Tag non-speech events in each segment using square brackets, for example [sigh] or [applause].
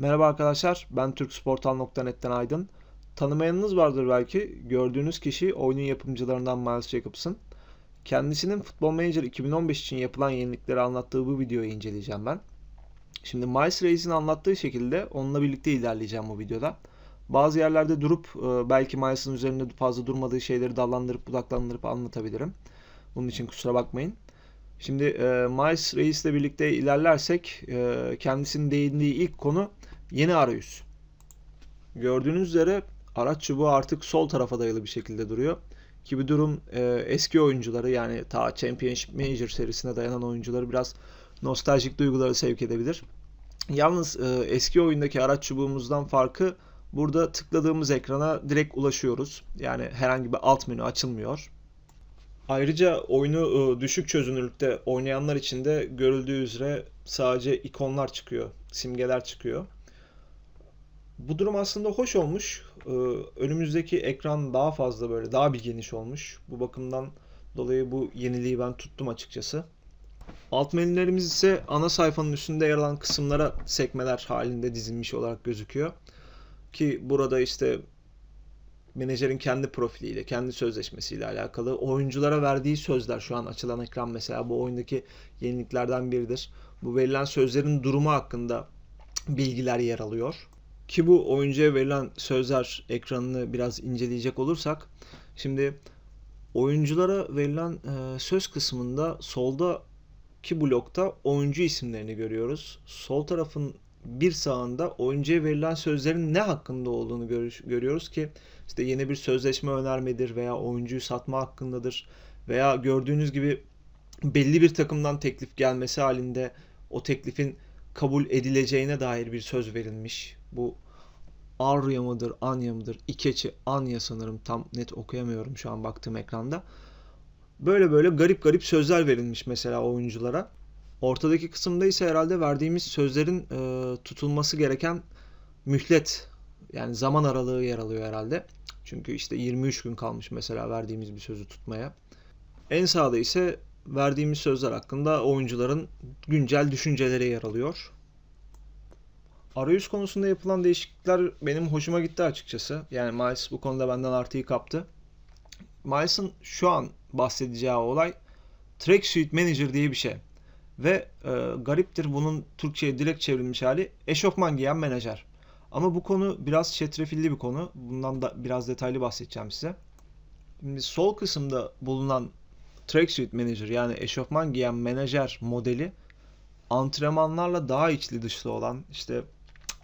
Merhaba arkadaşlar, ben Türksportal.net'ten Aydın. Tanımayanınız vardır belki. Gördüğünüz kişi oyunun yapımcılarından Miles Jacobs'ın. Kendisinin Football Manager 2015 için yapılan yenilikleri anlattığı bu videoyu inceleyeceğim ben. Şimdi Miles Reis'in anlattığı şekilde onunla birlikte ilerleyeceğim bu videoda. Bazı yerlerde durup e, belki Miles'ın üzerinde fazla durmadığı şeyleri dallandırıp budaklandırıp anlatabilirim. Bunun için kusura bakmayın. Şimdi e, Miles Reis'le birlikte ilerlersek e, kendisinin değindiği ilk konu yeni arayüz. Gördüğünüz üzere araç çubuğu artık sol tarafa dayalı bir şekilde duruyor. Ki bu durum e, eski oyuncuları yani ta Championship Manager serisine dayanan oyuncuları biraz nostaljik duyguları sevk edebilir. Yalnız e, eski oyundaki araç çubuğumuzdan farkı burada tıkladığımız ekrana direkt ulaşıyoruz. Yani herhangi bir alt menü açılmıyor. Ayrıca oyunu e, düşük çözünürlükte oynayanlar için de görüldüğü üzere sadece ikonlar çıkıyor, simgeler çıkıyor. Bu durum aslında hoş olmuş. E, Önümüzdeki ekran daha fazla böyle, daha bir geniş olmuş. Bu bakımdan dolayı bu yeniliği ben tuttum açıkçası. Alt menülerimiz ise ana sayfanın üstünde yer alan kısımlara sekmeler halinde dizilmiş olarak gözüküyor. Ki burada işte menajerin kendi profiliyle, kendi sözleşmesiyle alakalı oyunculara verdiği sözler şu an açılan ekran mesela bu oyundaki yeniliklerden biridir. Bu verilen sözlerin durumu hakkında bilgiler yer alıyor. Ki bu oyuncuya verilen sözler ekranını biraz inceleyecek olursak şimdi oyunculara verilen e, söz kısmında soldaki blokta oyuncu isimlerini görüyoruz. Sol tarafın bir sağında oyuncuya verilen sözlerin ne hakkında olduğunu gör- görüyoruz ki işte yeni bir sözleşme önermedir veya oyuncuyu satma hakkındadır veya gördüğünüz gibi belli bir takımdan teklif gelmesi halinde o teklifin kabul edileceğine dair bir söz verilmiş. Bu Arya mıdır, Anya mıdır? İkeçi, Anya sanırım tam net okuyamıyorum şu an baktığım ekranda. Böyle böyle garip garip sözler verilmiş mesela oyunculara. Ortadaki kısımda ise herhalde verdiğimiz sözlerin e, tutulması gereken mühlet yani zaman aralığı yer alıyor herhalde. Çünkü işte 23 gün kalmış mesela verdiğimiz bir sözü tutmaya. En sağda ise verdiğimiz sözler hakkında oyuncuların güncel düşünceleri yer alıyor. Arayüz konusunda yapılan değişiklikler benim hoşuma gitti açıkçası. Yani Miles bu konuda benden artıyı kaptı. Miles'ın şu an bahsedeceği olay Tracksuit Manager diye bir şey. Ve e, gariptir bunun Türkçe'ye direkt çevrilmiş hali eşofman giyen menajer. Ama bu konu biraz çetrefilli bir konu. Bundan da biraz detaylı bahsedeceğim size. Şimdi sol kısımda bulunan Tracksuit Manager yani eşofman giyen menajer modeli antrenmanlarla daha içli dışlı olan işte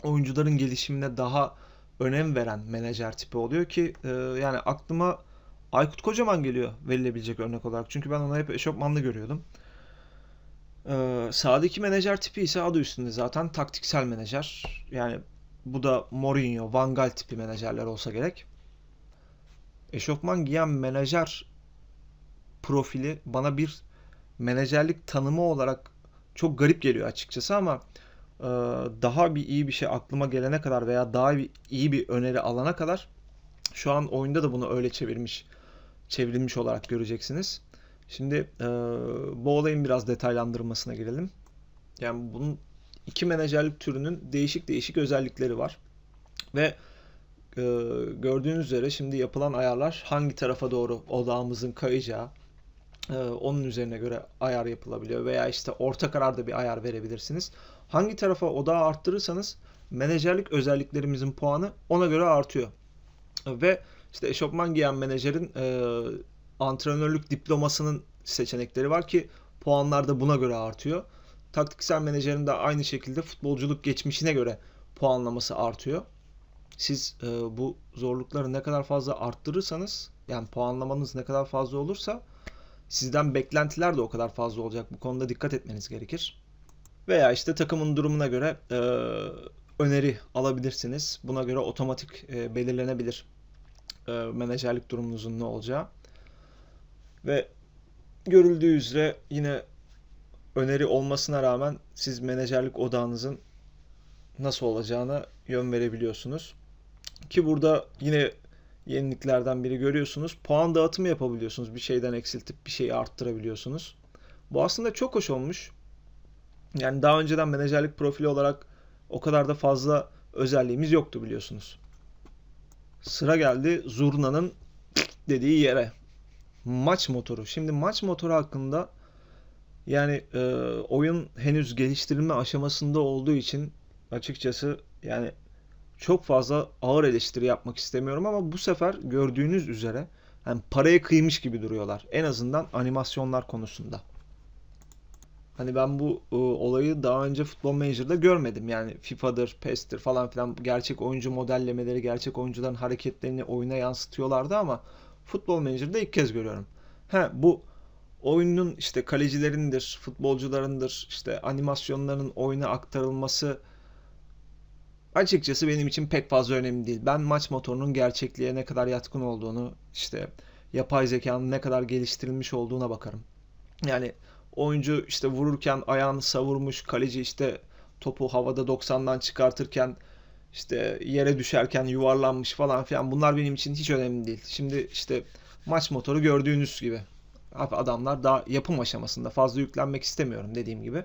oyuncuların gelişimine daha önem veren menajer tipi oluyor ki e, yani aklıma Aykut Kocaman geliyor verilebilecek örnek olarak. Çünkü ben onu hep eşofmanlı görüyordum. Ee, sağdaki menajer tipi ise adı üstünde zaten taktiksel menajer. Yani bu da Mourinho, Van Gaal tipi menajerler olsa gerek. Eşofman giyen menajer profili bana bir menajerlik tanımı olarak çok garip geliyor açıkçası ama e, daha bir iyi bir şey aklıma gelene kadar veya daha bir, iyi bir öneri alana kadar şu an oyunda da bunu öyle çevirmiş çevrilmiş olarak göreceksiniz. Şimdi e, bu olayın biraz detaylandırmasına girelim. Yani bunun iki menajerlik türünün değişik değişik özellikleri var. Ve e, gördüğünüz üzere şimdi yapılan ayarlar hangi tarafa doğru odağımızın kayacağı onun üzerine göre ayar yapılabiliyor. Veya işte orta kararda bir ayar verebilirsiniz. Hangi tarafa odağı arttırırsanız menajerlik özelliklerimizin puanı ona göre artıyor. Ve işte eşofman giyen menajerin e, antrenörlük diplomasının seçenekleri var ki puanlar da buna göre artıyor. Taktiksel menajerin de aynı şekilde futbolculuk geçmişine göre puanlaması artıyor. Siz e, bu zorlukları ne kadar fazla arttırırsanız yani puanlamanız ne kadar fazla olursa sizden beklentiler de o kadar fazla olacak. Bu konuda dikkat etmeniz gerekir. Veya işte takımın durumuna göre e, öneri alabilirsiniz. Buna göre otomatik e, belirlenebilir e, menajerlik durumunuzun ne olacağı. Ve görüldüğü üzere yine öneri olmasına rağmen siz menajerlik odağınızın nasıl olacağına yön verebiliyorsunuz. Ki burada yine yeniliklerden biri görüyorsunuz. Puan dağıtımı yapabiliyorsunuz. Bir şeyden eksiltip bir şeyi arttırabiliyorsunuz. Bu aslında çok hoş olmuş. Yani daha önceden menajerlik profili olarak o kadar da fazla özelliğimiz yoktu biliyorsunuz. Sıra geldi Zurna'nın dediği yere. Maç motoru. Şimdi maç motoru hakkında yani e, oyun henüz geliştirilme aşamasında olduğu için açıkçası yani çok fazla ağır eleştiri yapmak istemiyorum ama bu sefer gördüğünüz üzere yani paraya kıymış gibi duruyorlar. En azından animasyonlar konusunda. Hani ben bu e, olayı daha önce Futbol Manager'da görmedim. Yani FIFA'dır, PES'tir falan filan gerçek oyuncu modellemeleri, gerçek oyuncuların hareketlerini oyuna yansıtıyorlardı ama Futbol Manager'da ilk kez görüyorum. He bu oyunun işte kalecilerindir, futbolcularındır, işte animasyonların oyuna aktarılması açıkçası benim için pek fazla önemli değil. Ben maç motorunun gerçekliğe ne kadar yatkın olduğunu, işte yapay zekanın ne kadar geliştirilmiş olduğuna bakarım. Yani oyuncu işte vururken ayağını savurmuş, kaleci işte topu havada 90'dan çıkartırken işte yere düşerken yuvarlanmış falan filan bunlar benim için hiç önemli değil. Şimdi işte maç motoru gördüğünüz gibi adamlar daha yapım aşamasında fazla yüklenmek istemiyorum dediğim gibi.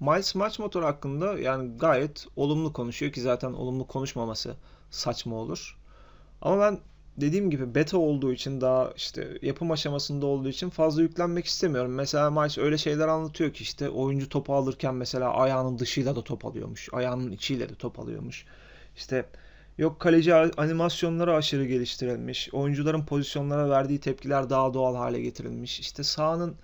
Miles maç motoru hakkında yani gayet olumlu konuşuyor ki zaten olumlu konuşmaması saçma olur. Ama ben dediğim gibi beta olduğu için daha işte yapım aşamasında olduğu için fazla yüklenmek istemiyorum. Mesela Miles öyle şeyler anlatıyor ki işte oyuncu topu alırken mesela ayağının dışıyla da top alıyormuş. Ayağının içiyle de top alıyormuş. İşte yok kaleci animasyonları aşırı geliştirilmiş. Oyuncuların pozisyonlara verdiği tepkiler daha doğal hale getirilmiş. İşte sahanın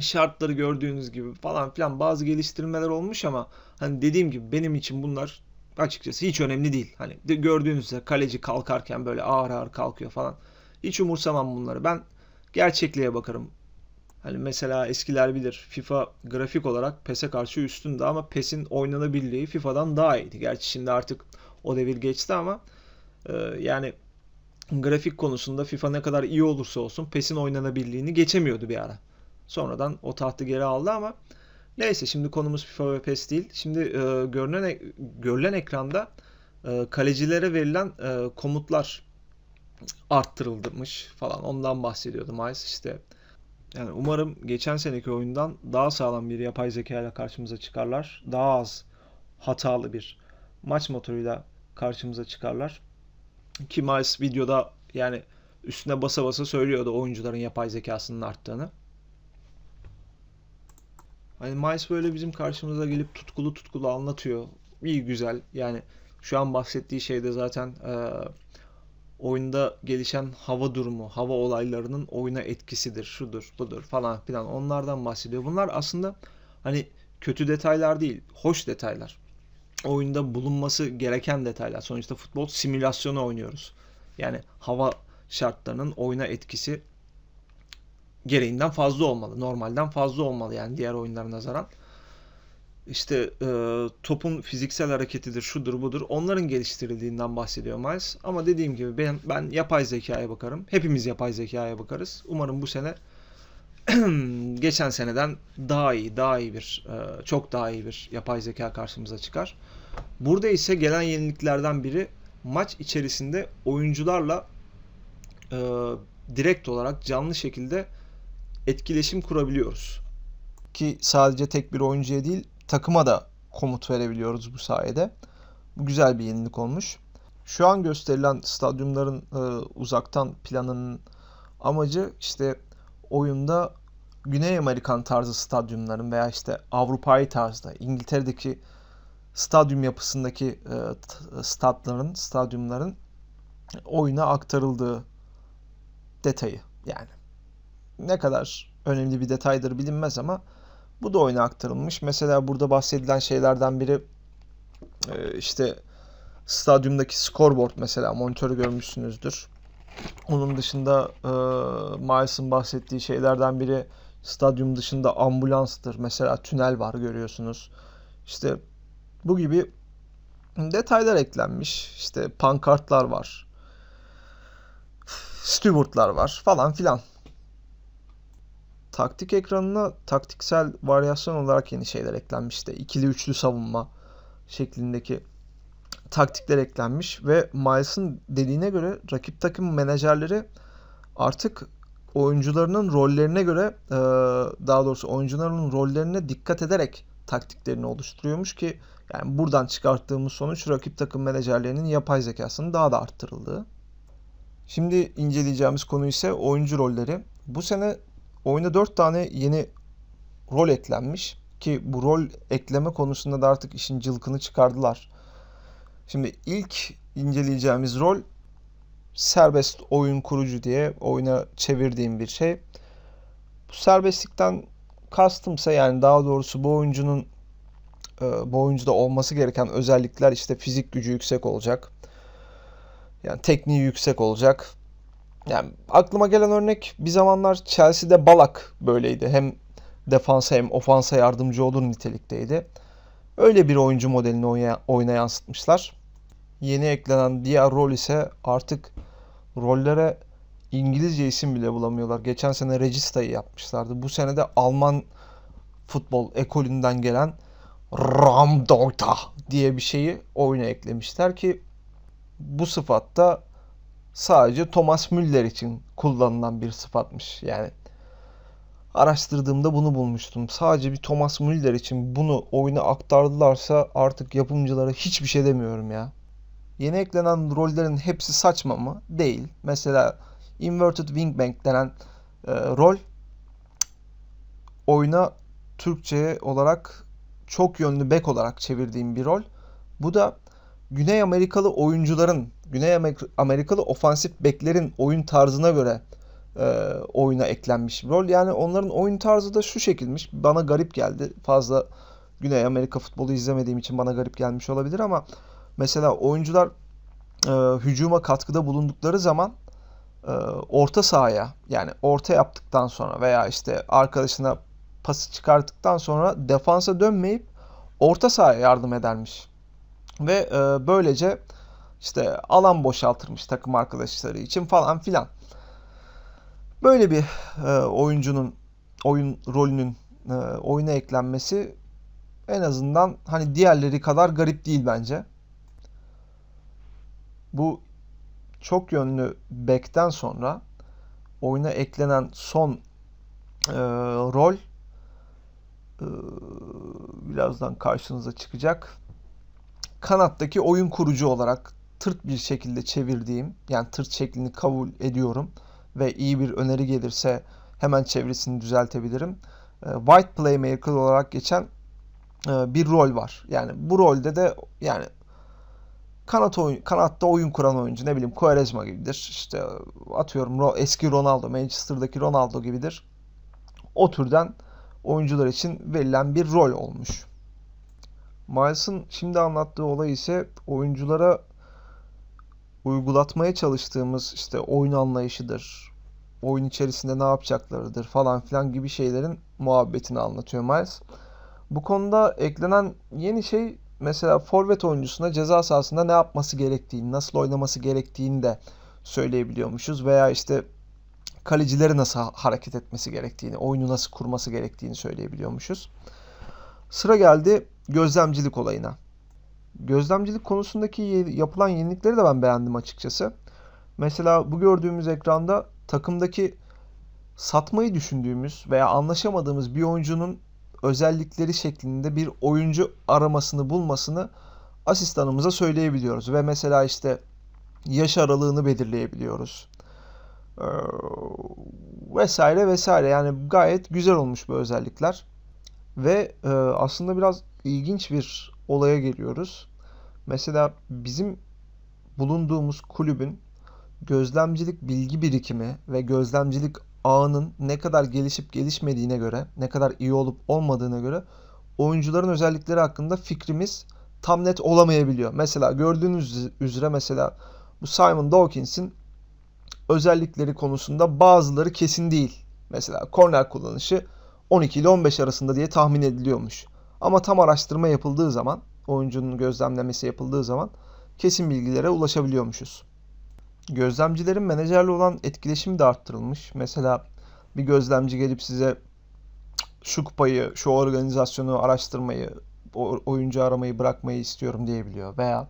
şartları gördüğünüz gibi falan filan bazı geliştirmeler olmuş ama hani dediğim gibi benim için bunlar açıkçası hiç önemli değil. Hani gördüğünüzde kaleci kalkarken böyle ağır ağır kalkıyor falan. Hiç umursamam bunları. Ben gerçekliğe bakarım. Hani mesela eskiler bilir FIFA grafik olarak PES'e karşı üstündü ama PES'in oynanabilirliği FIFA'dan daha iyiydi. Gerçi şimdi artık o devir geçti ama e, yani grafik konusunda FIFA ne kadar iyi olursa olsun PES'in oynanabilirliğini geçemiyordu bir ara. Sonradan o tahtı geri aldı ama neyse şimdi konumuz FIFA ve PES değil. Şimdi e, görünen görülen ekranda e, kalecilere verilen e, komutlar arttırılmış falan. Ondan bahsediyordu Miles işte. Yani umarım geçen seneki oyundan daha sağlam bir yapay zeka ile karşımıza çıkarlar. Daha az hatalı bir maç motoruyla karşımıza çıkarlar. Ki Miles videoda yani üstüne basa basa söylüyordu oyuncuların yapay zekasının arttığını. Hani Miles böyle bizim karşımıza gelip tutkulu tutkulu anlatıyor. İyi güzel. Yani şu an bahsettiği şey de zaten e, oyunda gelişen hava durumu, hava olaylarının oyuna etkisidir, şudur, budur falan filan onlardan bahsediyor. Bunlar aslında hani kötü detaylar değil, hoş detaylar. Oyunda bulunması gereken detaylar. Sonuçta futbol simülasyonu oynuyoruz. Yani hava şartlarının oyuna etkisi gereğinden fazla olmalı. Normalden fazla olmalı yani diğer oyunlara nazaran. İşte e, topun fiziksel hareketidir, şudur budur. Onların geliştirildiğinden bahsediyor Miles. Ama dediğim gibi ben, ben yapay zekaya bakarım. Hepimiz yapay zekaya bakarız. Umarım bu sene [clears throat] geçen seneden daha iyi, daha iyi bir, e, çok daha iyi bir yapay zeka karşımıza çıkar. Burada ise gelen yeniliklerden biri maç içerisinde oyuncularla e, direkt olarak canlı şekilde etkileşim kurabiliyoruz. Ki sadece tek bir oyuncuya değil takıma da komut verebiliyoruz bu sayede. Bu güzel bir yenilik olmuş. Şu an gösterilen stadyumların e, uzaktan planının amacı işte oyunda Güney Amerikan tarzı stadyumların veya işte Avrupa'yı tarzda İngiltere'deki stadyum yapısındaki e, statların, stadyumların oyuna aktarıldığı detayı yani ne kadar önemli bir detaydır bilinmez ama bu da oyuna aktarılmış. Mesela burada bahsedilen şeylerden biri e, işte stadyumdaki scoreboard mesela monitörü görmüşsünüzdür. Onun dışında e, Miles'ın bahsettiği şeylerden biri stadyum dışında ambulanstır. Mesela tünel var görüyorsunuz. İşte bu gibi detaylar eklenmiş. İşte pankartlar var. Stewardlar var falan filan. Taktik ekranına taktiksel varyasyon olarak yeni şeyler eklenmiş. İşte ikili üçlü savunma şeklindeki taktikler eklenmiş ve Miles'ın dediğine göre rakip takım menajerleri artık oyuncularının rollerine göre e, daha doğrusu oyuncuların rollerine dikkat ederek taktiklerini oluşturuyormuş ki yani buradan çıkarttığımız sonuç rakip takım menajerlerinin yapay zekasının daha da arttırıldığı. Şimdi inceleyeceğimiz konu ise oyuncu rolleri. Bu sene oyuna 4 tane yeni rol eklenmiş ki bu rol ekleme konusunda da artık işin cılkını çıkardılar. Şimdi ilk inceleyeceğimiz rol serbest oyun kurucu diye oyuna çevirdiğim bir şey. Bu serbestlikten kastımsa yani daha doğrusu bu oyuncunun e, bu oyuncuda olması gereken özellikler işte fizik gücü yüksek olacak. Yani tekniği yüksek olacak. Yani aklıma gelen örnek bir zamanlar Chelsea'de Balak böyleydi. Hem defansa hem ofansa yardımcı olur nitelikteydi. Öyle bir oyuncu modelini oyuna, oyuna yansıtmışlar. Yeni eklenen diğer rol ise artık rollere İngilizce isim bile bulamıyorlar. Geçen sene Regista'yı yapmışlardı. Bu sene de Alman futbol ekolünden gelen Ramdorta diye bir şeyi oyuna eklemişler ki bu sıfatta sadece Thomas Müller için kullanılan bir sıfatmış. Yani araştırdığımda bunu bulmuştum. Sadece bir Thomas Müller için bunu oyuna aktardılarsa artık yapımcılara hiçbir şey demiyorum ya. Yeni eklenen rollerin hepsi saçma mı? Değil. Mesela Inverted Wingback denen e, rol oyuna Türkçe olarak çok yönlü bek olarak çevirdiğim bir rol. Bu da Güney Amerikalı oyuncuların, Güney Amerikalı ofansif beklerin oyun tarzına göre e, oyuna eklenmiş bir rol. Yani onların oyun tarzı da şu şekilmiş. Bana garip geldi. Fazla Güney Amerika futbolu izlemediğim için bana garip gelmiş olabilir ama mesela oyuncular e, hücuma katkıda bulundukları zaman e, orta sahaya yani orta yaptıktan sonra veya işte arkadaşına pası çıkarttıktan sonra defansa dönmeyip orta sahaya yardım edermiş. Ve e, böylece işte alan boşaltırmış takım arkadaşları için falan filan. Böyle bir e, oyuncunun oyun rolünün e, oyuna eklenmesi en azından hani diğerleri kadar garip değil bence. Bu çok yönlü back'ten sonra oyuna eklenen son e, rol e, birazdan karşınıza çıkacak. Kanattaki oyun kurucu olarak tırt bir şekilde çevirdiğim yani tırt şeklini kabul ediyorum ve iyi bir öneri gelirse hemen çevresini düzeltebilirim. E, White Playmaker olarak geçen e, bir rol var. Yani bu rolde de yani kanat oyun, kanatta oyun kuran oyuncu ne bileyim Quaresma gibidir. İşte atıyorum eski Ronaldo, Manchester'daki Ronaldo gibidir. O türden oyuncular için verilen bir rol olmuş. Miles'ın şimdi anlattığı olay ise oyunculara uygulatmaya çalıştığımız işte oyun anlayışıdır, oyun içerisinde ne yapacaklarıdır falan filan gibi şeylerin muhabbetini anlatıyor Miles. Bu konuda eklenen yeni şey mesela forvet oyuncusuna ceza sahasında ne yapması gerektiğini, nasıl oynaması gerektiğini de söyleyebiliyormuşuz veya işte kalecileri nasıl hareket etmesi gerektiğini, oyunu nasıl kurması gerektiğini söyleyebiliyormuşuz. Sıra geldi gözlemcilik olayına. Gözlemcilik konusundaki yapılan yenilikleri de ben beğendim açıkçası. Mesela bu gördüğümüz ekranda takımdaki satmayı düşündüğümüz veya anlaşamadığımız bir oyuncunun özellikleri şeklinde bir oyuncu aramasını bulmasını asistanımıza söyleyebiliyoruz. Ve mesela işte yaş aralığını belirleyebiliyoruz. Ee, vesaire vesaire yani gayet güzel olmuş bu özellikler. Ve e, aslında biraz ilginç bir olaya geliyoruz. Mesela bizim bulunduğumuz kulübün gözlemcilik bilgi birikimi ve gözlemcilik ağının ne kadar gelişip gelişmediğine göre, ne kadar iyi olup olmadığına göre oyuncuların özellikleri hakkında fikrimiz tam net olamayabiliyor. Mesela gördüğünüz üzere mesela bu Simon Dawkins'in özellikleri konusunda bazıları kesin değil. Mesela korner kullanışı 12 ile 15 arasında diye tahmin ediliyormuş. Ama tam araştırma yapıldığı zaman, oyuncunun gözlemlemesi yapıldığı zaman kesin bilgilere ulaşabiliyormuşuz. Gözlemcilerin menajerle olan etkileşimi de arttırılmış. Mesela bir gözlemci gelip size şu kupayı, şu organizasyonu araştırmayı, oyuncu aramayı bırakmayı istiyorum diyebiliyor. Veya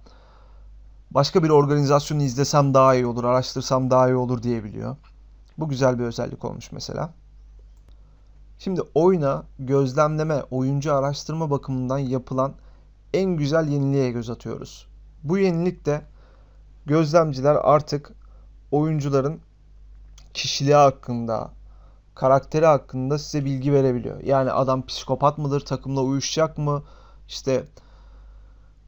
başka bir organizasyonu izlesem daha iyi olur, araştırsam daha iyi olur diyebiliyor. Bu güzel bir özellik olmuş mesela. Şimdi oyuna gözlemleme, oyuncu araştırma bakımından yapılan en güzel yeniliğe göz atıyoruz. Bu yenilik de gözlemciler artık oyuncuların kişiliği hakkında, karakteri hakkında size bilgi verebiliyor. Yani adam psikopat mıdır, takımla uyuşacak mı? İşte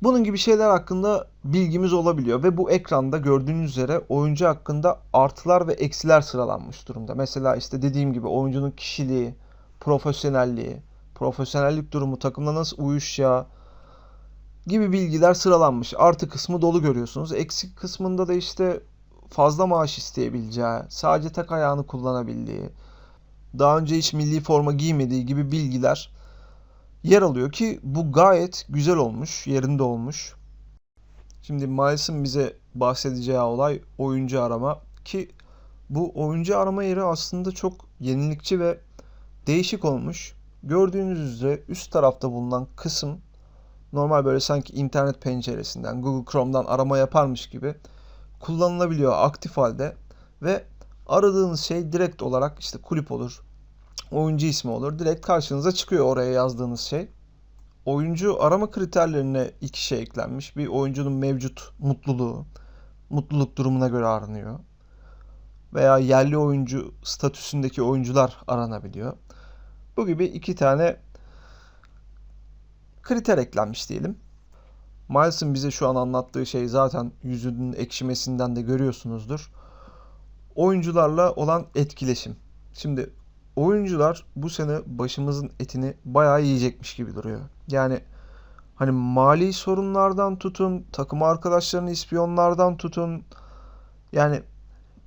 bunun gibi şeyler hakkında bilgimiz olabiliyor ve bu ekranda gördüğünüz üzere oyuncu hakkında artılar ve eksiler sıralanmış durumda. Mesela işte dediğim gibi oyuncunun kişiliği, profesyonelliği, profesyonellik durumu, takımla nasıl uyuşacağı gibi bilgiler sıralanmış. Artı kısmı dolu görüyorsunuz. Eksik kısmında da işte fazla maaş isteyebileceği, sadece tek ayağını kullanabildiği, daha önce hiç milli forma giymediği gibi bilgiler yer alıyor ki bu gayet güzel olmuş, yerinde olmuş. Şimdi Miles'ın bize bahsedeceği olay oyuncu arama ki bu oyuncu arama yeri aslında çok yenilikçi ve değişik olmuş. Gördüğünüz üzere üst tarafta bulunan kısım normal böyle sanki internet penceresinden Google Chrome'dan arama yaparmış gibi kullanılabiliyor aktif halde ve aradığınız şey direkt olarak işte kulüp olur, oyuncu ismi olur. Direkt karşınıza çıkıyor oraya yazdığınız şey. Oyuncu arama kriterlerine iki şey eklenmiş. Bir oyuncunun mevcut mutluluğu, mutluluk durumuna göre aranıyor. Veya yerli oyuncu statüsündeki oyuncular aranabiliyor. Bu gibi iki tane kriter eklenmiş diyelim. Miles'ın bize şu an anlattığı şey zaten yüzünün ekşimesinden de görüyorsunuzdur. Oyuncularla olan etkileşim. Şimdi oyuncular bu sene başımızın etini bayağı yiyecekmiş gibi duruyor. Yani hani mali sorunlardan tutun, takım arkadaşlarını ispiyonlardan tutun. Yani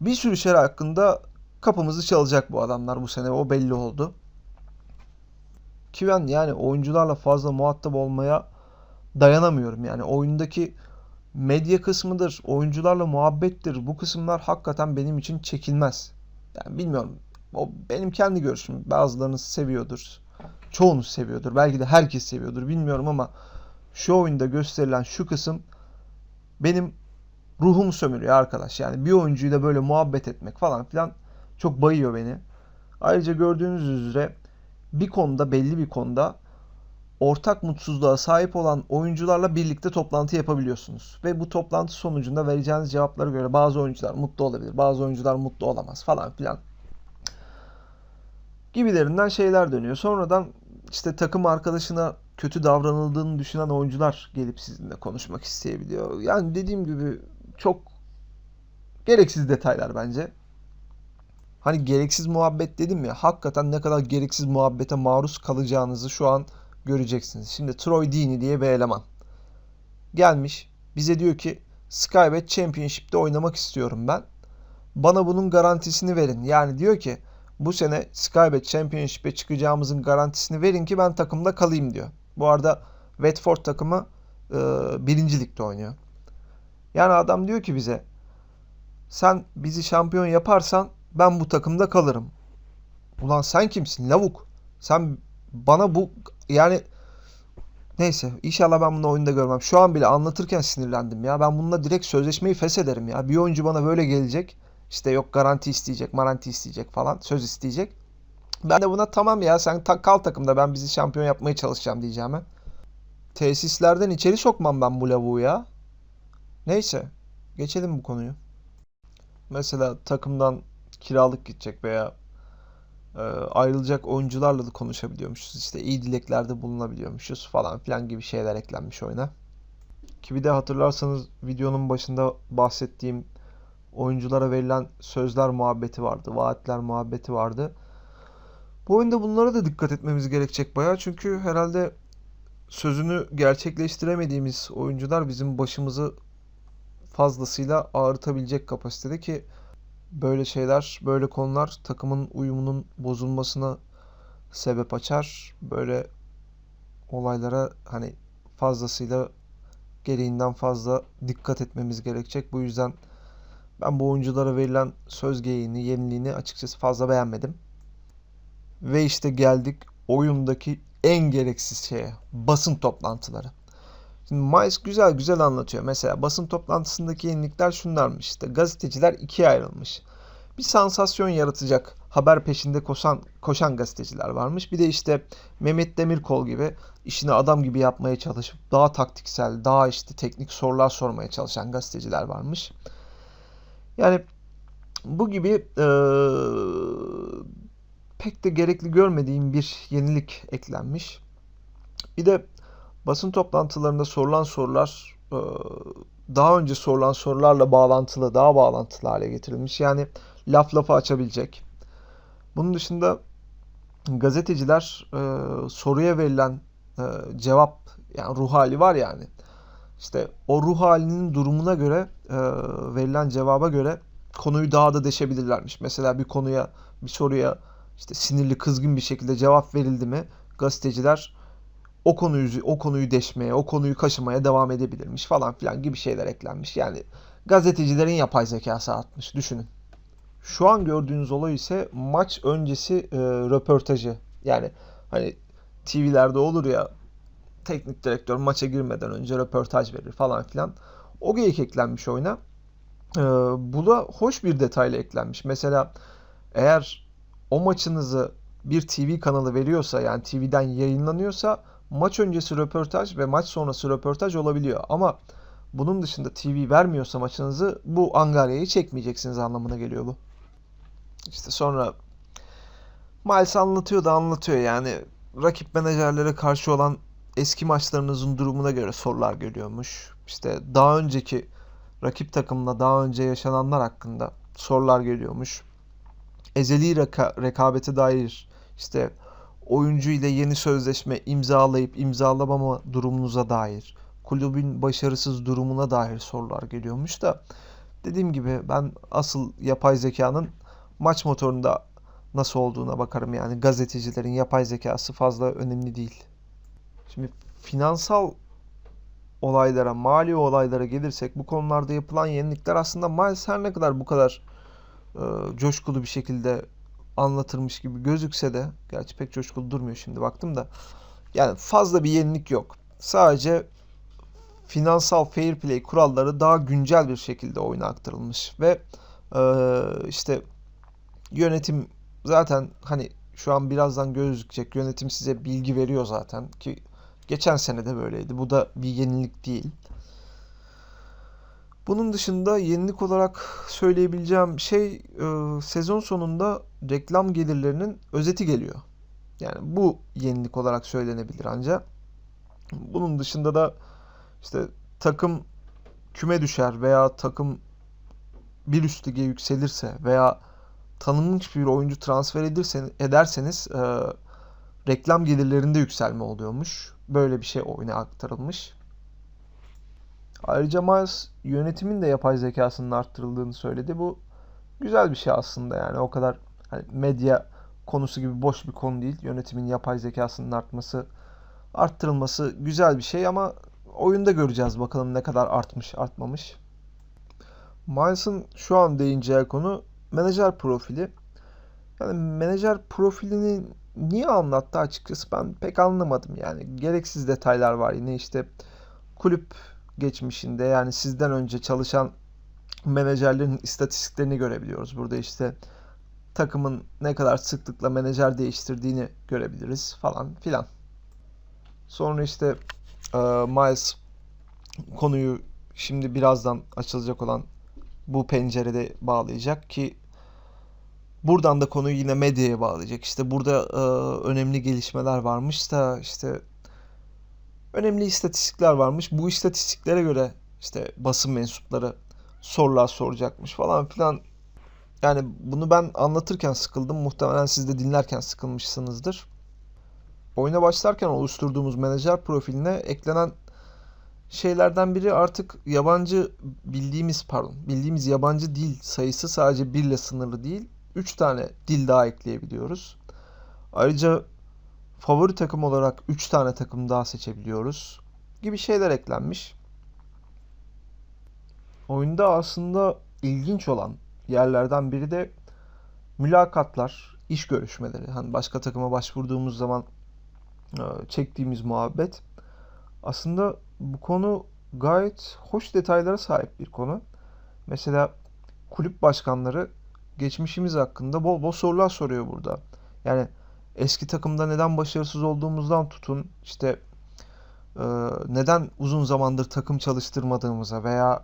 bir sürü şey hakkında kapımızı çalacak bu adamlar bu sene. O belli oldu. Ki ben yani oyuncularla fazla muhatap olmaya dayanamıyorum. Yani oyundaki medya kısmıdır, oyuncularla muhabbettir. Bu kısımlar hakikaten benim için çekilmez. Yani bilmiyorum. O benim kendi görüşüm. Bazılarınız seviyordur. Çoğunuz seviyordur. Belki de herkes seviyordur. Bilmiyorum ama şu oyunda gösterilen şu kısım benim ruhumu sömürüyor arkadaş. Yani bir oyuncuyla böyle muhabbet etmek falan filan çok bayıyor beni. Ayrıca gördüğünüz üzere bir konuda belli bir konuda ortak mutsuzluğa sahip olan oyuncularla birlikte toplantı yapabiliyorsunuz. Ve bu toplantı sonucunda vereceğiniz cevaplara göre bazı oyuncular mutlu olabilir, bazı oyuncular mutlu olamaz falan filan. Gibilerinden şeyler dönüyor. Sonradan işte takım arkadaşına kötü davranıldığını düşünen oyuncular gelip sizinle konuşmak isteyebiliyor. Yani dediğim gibi çok gereksiz detaylar bence. Hani gereksiz muhabbet dedim ya, hakikaten ne kadar gereksiz muhabbete maruz kalacağınızı şu an göreceksiniz. Şimdi Troy Deeney diye bir eleman. Gelmiş bize diyor ki Skybet Championship'te oynamak istiyorum ben. Bana bunun garantisini verin. Yani diyor ki bu sene Skybet Championship'e çıkacağımızın garantisini verin ki ben takımda kalayım diyor. Bu arada Watford takımı e, birinci ligde oynuyor. Yani adam diyor ki bize sen bizi şampiyon yaparsan ben bu takımda kalırım. Ulan sen kimsin lavuk? Sen bana bu yani neyse inşallah ben bunu oyunda görmem. Şu an bile anlatırken sinirlendim ya. Ben bununla direkt sözleşmeyi feshederim ya. Bir oyuncu bana böyle gelecek. İşte yok garanti isteyecek, maranti isteyecek falan. Söz isteyecek. Ben de buna tamam ya sen ta kal takımda ben bizi şampiyon yapmaya çalışacağım diyeceğime. Tesislerden içeri sokmam ben bu lavuğu ya. Neyse. Geçelim bu konuyu. Mesela takımdan kiralık gidecek veya e, ayrılacak oyuncularla da konuşabiliyormuşuz. İşte iyi dileklerde bulunabiliyormuşuz falan filan gibi şeyler eklenmiş oyuna. Ki bir de hatırlarsanız videonun başında bahsettiğim oyunculara verilen sözler muhabbeti vardı. Vaatler muhabbeti vardı. Bu oyunda bunlara da dikkat etmemiz gerekecek bayağı. Çünkü herhalde sözünü gerçekleştiremediğimiz oyuncular bizim başımızı fazlasıyla ağrıtabilecek kapasitede ki böyle şeyler, böyle konular takımın uyumunun bozulmasına sebep açar. Böyle olaylara hani fazlasıyla gereğinden fazla dikkat etmemiz gerekecek. Bu yüzden ben bu oyunculara verilen söz geyiğini, yeniliğini açıkçası fazla beğenmedim. Ve işte geldik oyundaki en gereksiz şeye. Basın toplantıları. Şimdi Miles güzel güzel anlatıyor. Mesela basın toplantısındaki yenilikler şunlarmış. İşte gazeteciler ikiye ayrılmış. Bir sansasyon yaratacak haber peşinde koşan koşan gazeteciler varmış. Bir de işte Mehmet Demirkol gibi işini adam gibi yapmaya çalışıp daha taktiksel, daha işte teknik sorular sormaya çalışan gazeteciler varmış. Yani bu gibi e, pek de gerekli görmediğim bir yenilik eklenmiş. Bir de basın toplantılarında sorulan sorular e, daha önce sorulan sorularla bağlantılı, daha bağlantılı hale getirilmiş. Yani laf lafa açabilecek. Bunun dışında gazeteciler e, soruya verilen e, cevap yani ruh hali var yani. İşte o ruh halinin durumuna göre verilen cevaba göre konuyu daha da deşebilirlermiş. Mesela bir konuya, bir soruya işte sinirli, kızgın bir şekilde cevap verildi mi gazeteciler o konuyu o konuyu deşmeye, o konuyu kaşımaya devam edebilirmiş falan filan gibi şeyler eklenmiş. Yani gazetecilerin yapay zekası atmış düşünün. Şu an gördüğünüz olay ise maç öncesi e, röportajı. Yani hani TV'lerde olur ya teknik direktör maça girmeden önce röportaj verir falan filan. O geyik eklenmiş oyuna. E, bu da hoş bir detayla eklenmiş. Mesela eğer o maçınızı bir TV kanalı veriyorsa yani TV'den yayınlanıyorsa maç öncesi röportaj ve maç sonrası röportaj olabiliyor. Ama bunun dışında TV vermiyorsa maçınızı bu angaryayı çekmeyeceksiniz anlamına geliyor bu. İşte sonra Miles anlatıyor da anlatıyor yani rakip menajerlere karşı olan eski maçlarınızın durumuna göre sorular geliyormuş. İşte daha önceki rakip takımla daha önce yaşananlar hakkında sorular geliyormuş. Ezeli reka- rekabete dair işte oyuncu ile yeni sözleşme imzalayıp imzalamama durumunuza dair, kulübün başarısız durumuna dair sorular geliyormuş da dediğim gibi ben asıl yapay zekanın maç motorunda nasıl olduğuna bakarım yani gazetecilerin yapay zekası fazla önemli değil. Şimdi finansal olaylara, mali olaylara gelirsek bu konularda yapılan yenilikler aslında Miles her ne kadar bu kadar e, coşkulu bir şekilde anlatırmış gibi gözükse de gerçi pek coşkulu durmuyor şimdi baktım da yani fazla bir yenilik yok. Sadece finansal fair play kuralları daha güncel bir şekilde oyuna aktarılmış ve e, işte yönetim zaten hani şu an birazdan gözükecek yönetim size bilgi veriyor zaten ki geçen sene de böyleydi. Bu da bir yenilik değil. Bunun dışında yenilik olarak söyleyebileceğim şey e, sezon sonunda reklam gelirlerinin özeti geliyor. Yani bu yenilik olarak söylenebilir ancak. Bunun dışında da işte takım küme düşer veya takım bir üst lige yükselirse veya tanınmış bir oyuncu transfer edirsen, ederseniz e, reklam gelirlerinde yükselme oluyormuş. Böyle bir şey oyuna aktarılmış. Ayrıca Miles yönetimin de yapay zekasının arttırıldığını söyledi. Bu güzel bir şey aslında yani o kadar hani medya konusu gibi boş bir konu değil. Yönetimin yapay zekasının artması, arttırılması güzel bir şey ama oyunda göreceğiz bakalım ne kadar artmış, artmamış. Miles'ın şu an değineceği konu menajer profili. Yani menajer profilini niye anlattı açıkçası ben pek anlamadım yani. Gereksiz detaylar var yine işte kulüp geçmişinde yani sizden önce çalışan menajerlerin istatistiklerini görebiliyoruz. Burada işte takımın ne kadar sıklıkla menajer değiştirdiğini görebiliriz falan filan. Sonra işte e, Miles konuyu şimdi birazdan açılacak olan bu pencerede bağlayacak ki buradan da konuyu yine medyaya bağlayacak. İşte burada e, önemli gelişmeler varmış da işte önemli istatistikler varmış. Bu istatistiklere göre işte basın mensupları sorular soracakmış falan filan. Yani bunu ben anlatırken sıkıldım. Muhtemelen siz de dinlerken sıkılmışsınızdır. Oyuna başlarken oluşturduğumuz menajer profiline eklenen şeylerden biri artık yabancı bildiğimiz pardon bildiğimiz yabancı dil sayısı sadece 1 ile sınırlı değil. 3 tane dil daha ekleyebiliyoruz. Ayrıca favori takım olarak 3 tane takım daha seçebiliyoruz gibi şeyler eklenmiş. Oyunda aslında ilginç olan yerlerden biri de mülakatlar, iş görüşmeleri. Hani başka takıma başvurduğumuz zaman e, çektiğimiz muhabbet. Aslında bu konu gayet hoş detaylara sahip bir konu. Mesela kulüp başkanları geçmişimiz hakkında bol bol sorular soruyor burada. Yani eski takımda neden başarısız olduğumuzdan tutun işte e, neden uzun zamandır takım çalıştırmadığımıza veya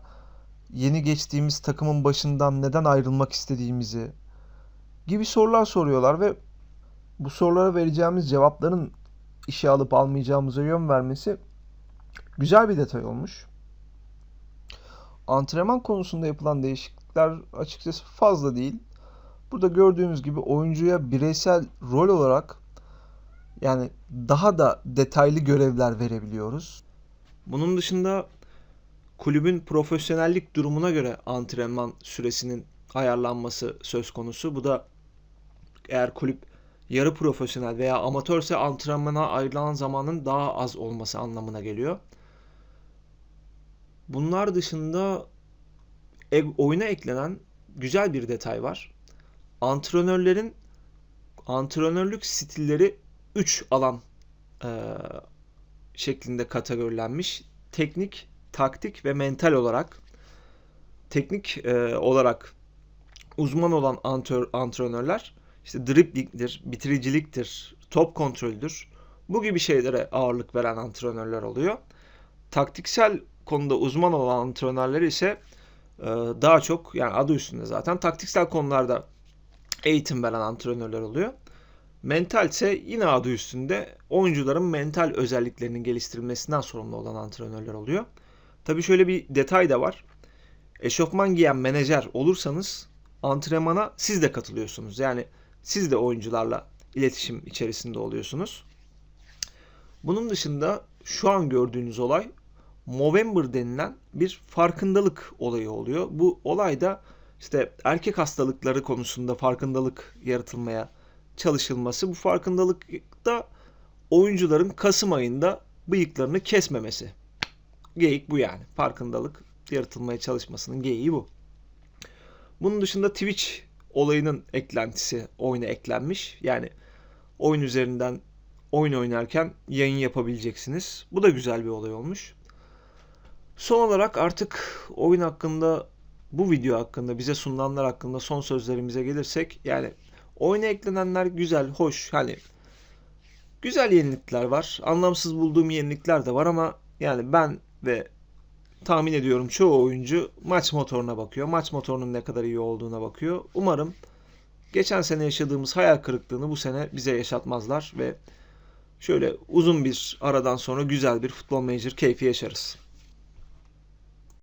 yeni geçtiğimiz takımın başından neden ayrılmak istediğimizi gibi sorular soruyorlar ve bu sorulara vereceğimiz cevapların işe alıp almayacağımıza yön vermesi güzel bir detay olmuş. Antrenman konusunda yapılan değişiklikler açıkçası fazla değil. Burada gördüğünüz gibi oyuncuya bireysel rol olarak yani daha da detaylı görevler verebiliyoruz. Bunun dışında kulübün profesyonellik durumuna göre antrenman süresinin ayarlanması söz konusu. Bu da eğer kulüp yarı profesyonel veya amatörse antrenmana ayrılan zamanın daha az olması anlamına geliyor. Bunlar dışında e- oyuna eklenen güzel bir detay var. Antrenörlerin antrenörlük stilleri 3 alan eee, şeklinde kategorilenmiş. Teknik, taktik ve mental olarak. Teknik eee, olarak uzman olan antör, antrenörler işte driblingdir, bitiriciliktir, top kontroldür. Bu gibi şeylere ağırlık veren antrenörler oluyor. Taktiksel konuda uzman olan antrenörler ise e, daha çok yani adı üstünde zaten taktiksel konularda eğitim veren antrenörler oluyor. Mental ise yine adı üstünde oyuncuların mental özelliklerinin geliştirilmesinden sorumlu olan antrenörler oluyor. Tabii şöyle bir detay da var. Eşofman giyen menajer olursanız antrenmana siz de katılıyorsunuz. Yani siz de oyuncularla iletişim içerisinde oluyorsunuz. Bunun dışında şu an gördüğünüz olay Movember denilen bir farkındalık olayı oluyor. Bu olay da işte erkek hastalıkları konusunda farkındalık yaratılmaya çalışılması. Bu farkındalıkta oyuncuların Kasım ayında bıyıklarını kesmemesi. Geyik bu yani. Farkındalık yaratılmaya çalışmasının geyiği bu. Bunun dışında Twitch olayının eklentisi oyuna eklenmiş. Yani oyun üzerinden oyun oynarken yayın yapabileceksiniz. Bu da güzel bir olay olmuş. Son olarak artık oyun hakkında bu video hakkında bize sunulanlar hakkında son sözlerimize gelirsek yani oyuna eklenenler güzel, hoş hani güzel yenilikler var. Anlamsız bulduğum yenilikler de var ama yani ben ve tahmin ediyorum çoğu oyuncu maç motoruna bakıyor. Maç motorunun ne kadar iyi olduğuna bakıyor. Umarım geçen sene yaşadığımız hayal kırıklığını bu sene bize yaşatmazlar ve şöyle uzun bir aradan sonra güzel bir futbol manager keyfi yaşarız.